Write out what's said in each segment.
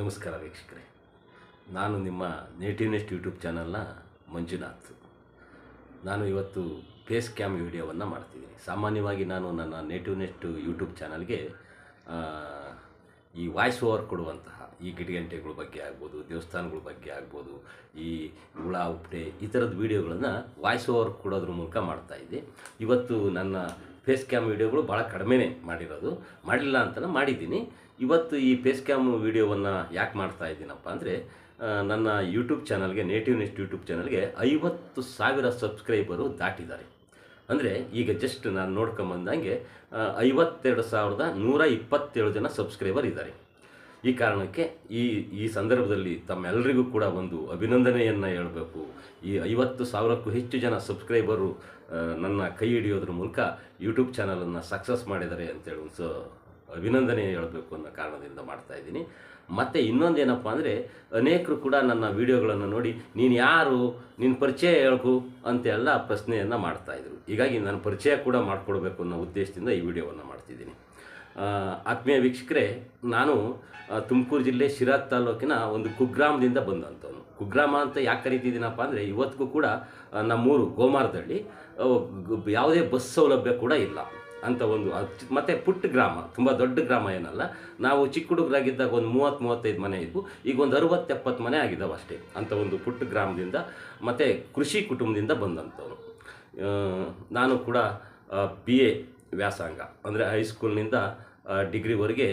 ನಮಸ್ಕಾರ ವೀಕ್ಷಕರೇ. ನಾನು ನಿಮ್ಮ ನೇಟಿವ್ ನೆಸ್ಟ್ ಯೂಟ್ಯೂಬ್ ಚಾನಲ್ನ ಮಂಜುನಾಥ್. ನಾನು ಇವತ್ತು ಫೇಸ್ ಕ್ಯಾಮ್ ವಿಡಿಯೋವನ್ನು ಮಾಡ್ತಿದ್ದೀನಿ. ಸಾಮಾನ್ಯವಾಗಿ ನಾನು ನನ್ನ ನೇಟಿವ್ ನೆಸ್ಟ್ ಯೂಟ್ಯೂಬ್ ಚಾನಲ್ಗೆ ಈ ವಾಯ್ಸ್ ಓವರ್ ಕೊಡುವಂತಹ ಈ ಗಿಡಗಂಟೆಗಳ ಬಗ್ಗೆ ಆಗ್ಬೋದು, ದೇವಸ್ಥಾನಗಳ ಬಗ್ಗೆ ಆಗ್ಬೋದು, ಈ ಹುಳ, ಉಪ್ಟೆ ಈ ಥರದ ವೀಡಿಯೋಗಳನ್ನು ವಾಯ್ಸ್ ಓವರ್ ಕೊಡೋದ್ರ ಮೂಲಕ ಮಾಡ್ತಾಯಿದ್ದೆ ಇವತ್ತು ನನ್ನ ಫೇಸ್ ಕ್ಯಾಮ್ ವೀಡಿಯೋಗಳು ಭಾಳ ಕಡಿಮೆನೇ ಮಾಡಿರೋದು. ಮಾಡಲಿಲ್ಲ ಅಂತಲೇ ಮಾಡಿದ್ದೀನಿ. ಇವತ್ತು ಈ ಫೇಸ್ ಕ್ಯಾಮ್ ವೀಡಿಯೋವನ್ನು ಯಾಕೆ ಮಾಡ್ತಾ ಇದ್ದೀನಪ್ಪ ಅಂದರೆ ನನ್ನ ಯೂಟ್ಯೂಬ್ ಚಾನಲ್ಗೆ ನೇಟಿವ್ ನೆಸ್ಟ್ ಯೂಟ್ಯೂಬ್ ಚಾನಲ್ಗೆ ಐವತ್ತು ಸಾವಿರ ಸಬ್ಸ್ಕ್ರೈಬರು ದಾಟಿದ್ದಾರೆ. ಅಂದರೆ ಈಗ ಜಸ್ಟ್ ನಾನು ನೋಡ್ಕೊಂಬಂದಂಗೆ ಐವತ್ತೆರಡು ಸಾವಿರದ ನೂರ ಇಪ್ಪತ್ತೇಳು ಜನ ಸಬ್ಸ್ಕ್ರೈಬರ್ ಇದ್ದಾರೆ. ಈ ಕಾರಣಕ್ಕೆ ಈ ಈ ಸಂದರ್ಭದಲ್ಲಿ ತಮ್ಮೆಲ್ಲರಿಗೂ ಕೂಡ ಒಂದು ಅಭಿನಂದನೆಯನ್ನು ಹೇಳಬೇಕು. ಈ ಐವತ್ತು ಸಾವಿರಕ್ಕೂ ಹೆಚ್ಚು ಜನ ಸಬ್ಸ್ಕ್ರೈಬರು ನನ್ನ ಕೈ ಹಿಡಿಯೋದ್ರ ಮೂಲಕ ಯೂಟ್ಯೂಬ್ ಚಾನಲನ್ನು ಸಕ್ಸಸ್ ಮಾಡಿದ್ದಾರೆ ಅಂತೇಳಿ ಒಂದು ಸೊ, ಅಭಿನಂದನೆ ಹೇಳಬೇಕು ಅನ್ನೋ ಕಾರಣದಿಂದ ಮಾಡ್ತಾ ಇದ್ದೀನಿ. ಮತ್ತು ಇನ್ನೊಂದೇನಪ್ಪ ಅಂದರೆ, ಅನೇಕರು ಕೂಡ ನನ್ನ ವಿಡಿಯೋಗಳನ್ನು ನೋಡಿ, ನೀನು ಯಾರು? ನಿನ್ನ ಪರಿಚಯ ಹೇಳ್ಕು ಅಂತೆಲ್ಲ ಪ್ರಶ್ನೆಯನ್ನು ಮಾಡ್ತಾಯಿದ್ರು ಹೀಗಾಗಿ ನಾನು ಪರಿಚಯ ಕೂಡ ಮಾಡಿಕೊಡ್ಬೇಕು ಅನ್ನೋ ಉದ್ದೇಶದಿಂದ ಈ ವಿಡಿಯೋವನ್ನು ಮಾಡ್ತಿದ್ದೀನಿ. ಆತ್ಮೀಯ ವೀಕ್ಷಕರೇ, ನಾನು ತುಮಕೂರು ಜಿಲ್ಲೆ ಶಿರಾ ತಾಲೂಕಿನ ಒಂದು ಕುಗ್ರಾಮದಿಂದ ಬಂದಂಥವನು. ಕುಗ್ರಾಮ ಅಂತ ಯಾಕೆ ಕರಿತಿದ್ದೀನಪ್ಪ ಅಂದರೆ, ಇವತ್ತಿಗೂ ಕೂಡ ನಮ್ಮೂರು ಗೋಮಾರದಳ್ಳಿ ಯಾವುದೇ ಬಸ್ ಸೌಲಭ್ಯ ಕೂಡ ಇಲ್ಲ ಅಂತ ಒಂದು ಮತ್ತು ಪುಟ್ಟ ಗ್ರಾಮ, ತುಂಬ ದೊಡ್ಡ ಗ್ರಾಮ ಏನಲ್ಲ. ನಾವು ಚಿಕ್ಕ ಹುಡುಗರಾಗಿದ್ದಾಗ ಒಂದು ಮೂವತ್ತು ಮೂವತ್ತೈದು ಮನೆ ಇದ್ವು, ಈಗ ಒಂದು ಅರುವತ್ತು ಎಪ್ಪತ್ತು ಮನೆ ಆಗಿದ್ದಾವೆ ಅಷ್ಟೇ ಅಂತ ಒಂದು ಪುಟ್ಟ ಗ್ರಾಮದಿಂದ, ಮತ್ತು ಕೃಷಿ ಕುಟುಂಬದಿಂದ ಬಂದಂಥವ್ರು ನಾನು ಕೂಡ ಬಿ ಎ ವ್ಯಾಸಂಗ. ಅಂದರೆ ಹೈಸ್ಕೂಲ್ನಿಂದ ಡಿಗ್ರಿವರೆಗೆ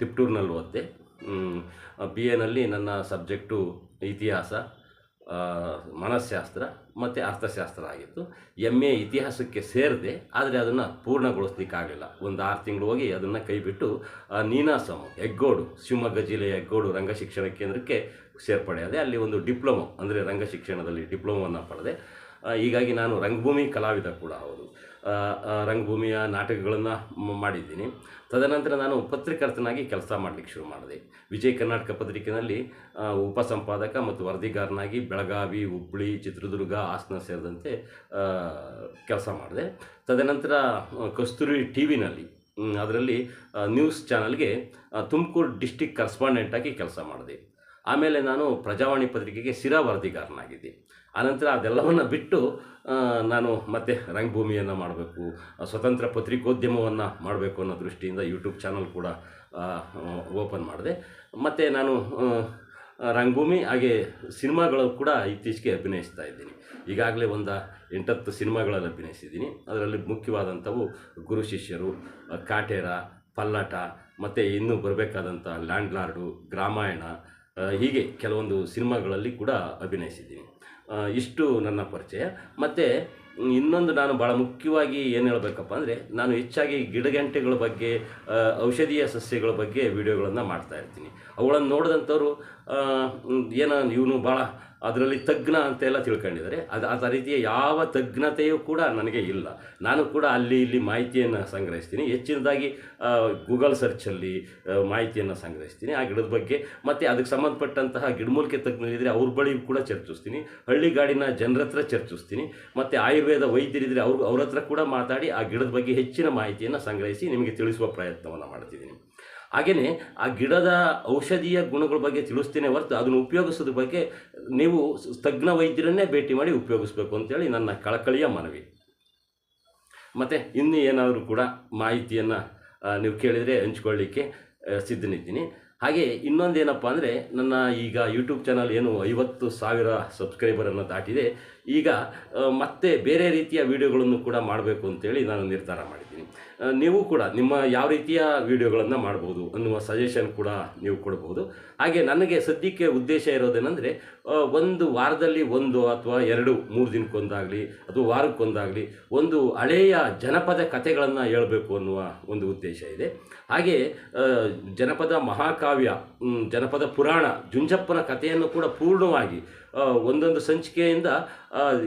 ತಿಪ್ಟೂರಿನಲ್ಲಿ ಓದಿದೆ. ಬಿ ಎನಲ್ಲಿ ನನ್ನ ಸಬ್ಜೆಕ್ಟು ಇತಿಹಾಸ ಮನಸ್ಸಾಸ್ತ್ರ ಮತ್ತು ಅರ್ಥಶಾಸ್ತ್ರ ಆಗಿತ್ತು. ಎಂ ಎ ಇತಿಹಾಸಕ್ಕೆ ಸೇರಿದೆ, ಆದರೆ ಅದನ್ನು ಪೂರ್ಣಗೊಳಿಸ್ಲಿಕ್ಕಾಗಲಿಲ್ಲ. ಒಂದು ಆರು ತಿಂಗಳು ಹೋಗಿ ಅದನ್ನು ಕೈಬಿಟ್ಟು ನೀನಾಸಮ್ ಹೆಗ್ಗೋಡು, ಶಿವಮೊಗ್ಗ ಜಿಲ್ಲೆಯ ಹೆಗ್ಗೋಡು ರಂಗ ಶಿಕ್ಷಣ ಕೇಂದ್ರಕ್ಕೆ ಸೇರ್ಪಡೆಯಾದೆ. ಅಲ್ಲಿ ಒಂದು ಡಿಪ್ಲೊಮೊ, ಅಂದರೆ ರಂಗ ಶಿಕ್ಷಣದಲ್ಲಿ ಡಿಪ್ಲೊಮೊವನ್ನು ಪಡೆದೆ. ಹೀಗಾಗಿ ನಾನು ರಂಗಭೂಮಿ ಕಲಾವಿದ ಕೂಡ ಹೌದು. ರಂಗಭೂಮಿಯ ನಾಟಕಗಳನ್ನು ಮಾಡಿದ್ದೀನಿ. ತದನಂತರ ನಾನು ಪತ್ರಕರ್ತನಾಗಿ ಕೆಲಸ ಮಾಡಲಿಕ್ಕೆ ಶುರು ಮಾಡಿದೆ. ವಿಜಯ ಕರ್ನಾಟಕ ಪತ್ರಿಕೆಯಲ್ಲಿ ಉಪ ಉಪಸಂಪಾದಕ ಮತ್ತು ವರದಿಗಾರನಾಗಿ ಬೆಳಗಾವಿ ಹುಬ್ಬಳ್ಳಿ ಚಿತ್ರದುರ್ಗ, ಹಾಸನ ಸೇರಿದಂತೆ ಕೆಲಸ ಮಾಡಿದೆ. ತದನಂತರ ಕಸ್ತೂರಿ ಟಿ ವಿನಲ್ಲಿ ಅದರಲ್ಲಿ ನ್ಯೂಸ್ ಚಾನಲ್ಗೆ ತುಮಕೂರು ಡಿಸ್ಟಿಕ್ ಕರೆಸ್ಪಾಂಡೆಂಟಾಗಿ ಕೆಲಸ ಮಾಡಿದೆ. ಆಮೇಲೆ ನಾನು ಪ್ರಜಾವಾಣಿ ಪತ್ರಿಕೆಗೆ ಸಿರಾ ವರದಿಗಾರನಾಗಿದ್ದೆ ಆನಂತರ ಅದೆಲ್ಲವನ್ನು ಬಿಟ್ಟು ನಾನು ಮತ್ತೆ ರಂಗಭೂಮಿಯನ್ನು ಮಾಡಬೇಕು ಸ್ವತಂತ್ರ ಪತ್ರಿಕೋದ್ಯಮವನ್ನು ಮಾಡಬೇಕು ಅನ್ನೋ ದೃಷ್ಟಿಯಿಂದ ಯೂಟ್ಯೂಬ್ ಚಾನಲ್ ಕೂಡ ಓಪನ್ ಮಾಡಿದೆ. ಮತ್ತು ನಾನು ರಂಗಭೂಮಿ ಹಾಗೆ ಸಿನಿಮಾಗಳು ಕೂಡ ಇತ್ತೀಚೆಗೆ ಅಭಿನಯಿಸ್ತಾ ಇದ್ದೀನಿ. ಈಗಾಗಲೇ ಒಂದು ಎಂಟತ್ತು ಸಿನಿಮಾಗಳಲ್ಲಿ ಅಭಿನಯಿಸಿದ್ದೀನಿ. ಅದರಲ್ಲಿ ಮುಖ್ಯವಾದಂಥವು ಗುರು ಶಿಷ್ಯರು ಕಾಟೇರ, ಪಲ್ಲಟ, ಮತ್ತು ಇನ್ನೂ ಬರಬೇಕಾದಂಥ ಲ್ಯಾಂಡ್ಲಾರ್ಡು, ಗ್ರಾಮಾಯಣ ಹೀಗೆ ಕೆಲವೊಂದು ಸಿನಿಮಾಗಳಲ್ಲಿ ಕೂಡ ಅಭಿನಯಿಸಿದ್ದೀನಿ. ಇಷ್ಟು ನನ್ನ ಪರಿಚಯ. ಮತ್ತು ಇನ್ನೊಂದು ನಾನು ಭಾಳ ಮುಖ್ಯವಾಗಿ ಏನು ಹೇಳಬೇಕಪ್ಪ ಅಂದರೆ ನಾನು ಹೆಚ್ಚಾಗಿ ಗಿಡಗಂಟೆಗಳ ಬಗ್ಗೆ ಔಷಧೀಯ ಸಸ್ಯಗಳ ಬಗ್ಗೆ ವಿಡಿಯೋಗಳನ್ನು ಮಾಡ್ತಾಯಿರ್ತೀನಿ ಅವುಗಳನ್ನು ನೋಡಿದಂಥವ್ರು ಏನೋ ಇವನು ಭಾಳ ಅದರಲ್ಲಿ ತಜ್ಞ ಅಂತೆಲ್ಲ ತಿಳ್ಕೊಂಡಿದ್ದಾರೆ. ಅದು ಆ ರೀತಿಯ ಯಾವ ತಜ್ಞತೆಯೂ ಕೂಡ ನನಗೆ ಇಲ್ಲ. ನಾನು ಕೂಡ ಅಲ್ಲಿ ಇಲ್ಲಿ ಮಾಹಿತಿಯನ್ನು ಸಂಗ್ರಹಿಸ್ತೀನಿ. ಹೆಚ್ಚಿನದಾಗಿ ಗೂಗಲ್ ಸರ್ಚಲ್ಲಿ ಮಾಹಿತಿಯನ್ನು ಸಂಗ್ರಹಿಸ್ತೀನಿ. ಆ ಗಿಡದ ಬಗ್ಗೆ ಮತ್ತು ಅದಕ್ಕೆ ಸಂಬಂಧಪಟ್ಟಂತಹ ಗಿಡಮೂಲಿಕೆ ತಜ್ಞರಿದ್ದರೆ ಅವ್ರ ಬಳಿ ಕೂಡ ಚರ್ಚಿಸ್ತೀನಿ. ಹಳ್ಳಿಗಾಡಿನ ಜನರ ಹತ್ರ ಚರ್ಚಿಸ್ತೀನಿ. ಮತ್ತು ಆಯುರ್ವೇದ ವೈದ್ಯರಿದ್ದರೆ ಅವ್ರ ಅವ್ರ ಹತ್ರ ಕೂಡ ಮಾತಾಡಿ ಆ ಗಿಡದ ಬಗ್ಗೆ ಹೆಚ್ಚಿನ ಮಾಹಿತಿಯನ್ನು ಸಂಗ್ರಹಿಸಿ ನಿಮಗೆ ತಿಳಿಸುವ ಪ್ರಯತ್ನವನ್ನು ಮಾಡ್ತಿದ್ದೀನಿ. ಹಾಗೆಯೇ ಆ ಗಿಡದ ಔಷಧೀಯ ಗುಣಗಳ ಬಗ್ಗೆ ತಿಳಿಸ್ತೇನೆ ಹೊರತು ಅದನ್ನು ಉಪಯೋಗಿಸೋದ್ರ ಬಗ್ಗೆ ನೀವು ತಜ್ಞ ವೈದ್ಯರನ್ನೇ ಭೇಟಿ ಮಾಡಿ ಉಪಯೋಗಿಸ್ಬೇಕು ಅಂತೇಳಿ ನನ್ನ ಕಳಕಳಿಯ ಮನವಿ. ಮತ್ತು ಇನ್ನೂ ಏನಾದರೂ ಕೂಡ ಮಾಹಿತಿಯನ್ನು ನೀವು ಕೇಳಿದರೆ ಹಂಚ್ಕೊಳ್ಳಿಕ್ಕೆ ಸಿದ್ಧನಿದ್ದೀನಿ. ಹಾಗೆ ಇನ್ನೊಂದೇನಪ್ಪ ಅಂದರೆ ನನ್ನ ಈಗ ಯೂಟ್ಯೂಬ್ ಚಾನಲ್ ಏನು ಐವತ್ತು ಸಾವಿರ ಸಬ್ಸ್ಕ್ರೈಬರನ್ನು ದಾಟಿದೆ. ಈಗ ಮತ್ತೆ ಬೇರೆ ರೀತಿಯ ವಿಡಿಯೋಗಳನ್ನು ಕೂಡ ಮಾಡಬೇಕು ಅಂತೇಳಿ ನಾನು ನಿರ್ಧಾರ ಮಾಡಿದ್ದೀನಿ. ನೀವು ಕೂಡ ನಿಮ್ಮ ಯಾವ ರೀತಿಯ ವಿಡಿಯೋಗಳನ್ನು ಮಾಡ್ಬೋದು ಅನ್ನುವ ಸಜೆಷನ್ ಕೂಡ ನೀವು ಕೊಡ್ಬೋದು. ಹಾಗೆ ನನಗೆ ಸದ್ಯಕ್ಕೆ ಉದ್ದೇಶ ಇರೋದೇನೆಂದರೆ ಒಂದು ವಾರದಲ್ಲಿ ಒಂದು ಅಥವಾ ಎರಡು, ಮೂರು ದಿನಕ್ಕೊಂದಾಗಲಿ ಅಥವಾ ವಾರಕ್ಕೊಂದಾಗಲಿ ಒಂದು ಹಳೆಯ ಜನಪದ ಕಥೆಗಳನ್ನು ಹೇಳಬೇಕು ಅನ್ನುವ ಒಂದು ಉದ್ದೇಶ ಇದೆ. ಹಾಗೆ ಜನಪದ ಮಹಾಕಾವ್ಯ ಜನಪದ ಪುರಾಣ, ಜುಂಜಪ್ಪನ ಕಥೆಯನ್ನು ಕೂಡ ಪೂರ್ಣವಾಗಿ ಒಂದೊಂದು ಸಂಚಿಕೆಯಿಂದ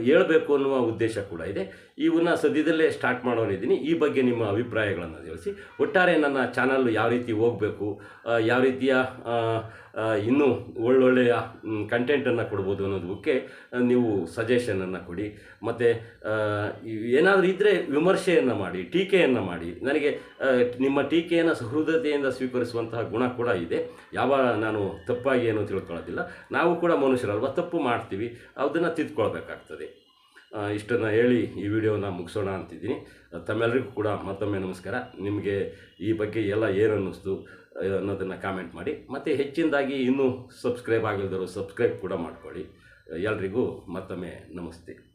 ಹೇಳಬೇಕು ಅನ್ನುವ ಉದ್ದೇಶ ಕೂಡ ಇದೆ. ಇವನ್ನ ಸದ್ಯದಲ್ಲೇ ಸ್ಟಾರ್ಟ್ ಮಾಡೋನಿದ್ದೀನಿ ಈ ಬಗ್ಗೆ ನಿಮ್ಮ ಅಭಿಪ್ರಾಯಗಳನ್ನು ತಿಳಿಸಿ. ಒಟ್ಟಾರೆ ನನ್ನ ಚಾನಲ್ ಯಾವ ರೀತಿ ಹೋಗಬೇಕು ಯಾವ ರೀತಿಯ ಇನ್ನೂ ಒಳ್ಳೊಳ್ಳೆಯ ಕಂಟೆಂಟನ್ನು ಕೊಡ್ಬೋದು ಅನ್ನೋದಕ್ಕೆ ನೀವು ಸಜೆಷನನ್ನು ಕೊಡಿ. ಮತ್ತು ಏನಾದರೂ ಇದ್ದರೆ ವಿಮರ್ಶೆಯನ್ನು ಮಾಡಿ, ಟೀಕೆಯನ್ನು ಮಾಡಿ. ನನಗೆ ನಿಮ್ಮ ಟೀಕೆಯನ್ನು ಸಹೃದತೆಯಿಂದ ಸ್ವೀಕರಿಸುವಂತಹ ಗುಣ ಕೂಡ ಇದೆ. ಯಾವ ನಾನು ತಪ್ಪಾಗಿ ಏನು ತಿಳ್ಕೊಳ್ಳೋದಿಲ್ಲ. ನಾವು ಕೂಡ ಮನುಷ್ಯರಲ್ವ, ತಪ್ಪು ಮಾಡ್ತೀವಿ. ಅದನ್ನು ತಿದ್ಕೊಳ್ಬೇಕಾಗ್ತದೆ. ಆ, ಇಷ್ಟನ್ನು ಹೇಳಿ ಈ ವಿಡಿಯೋನ ಮುಗಿಸೋಣ ಅಂತಿದ್ದೀನಿ. ತಮ್ಮೆಲ್ಲರಿಗೂ ಕೂಡ ಮತ್ತೊಮ್ಮೆ ನಮಸ್ಕಾರ. ನಿಮಗೆ ಈ ಬಗ್ಗೆ ಎಲ್ಲ ಏನು ಅನ್ನಿಸ್ತು ಅನ್ನೋದನ್ನು ಕಾಮೆಂಟ್ ಮಾಡಿ. ಮತ್ತು ಹೆಚ್ಚಿನದಾಗಿ ಇನ್ನೂ ಸಬ್ಸ್ಕ್ರೈಬ್ ಆಗಿಲ್ದರು ಸಬ್ಸ್ಕ್ರೈಬ್ ಕೂಡ ಮಾಡ್ಕೊಳ್ಳಿ. ಎಲ್ರಿಗೂ ಮತ್ತೊಮ್ಮೆ ನಮಸ್ತೆ.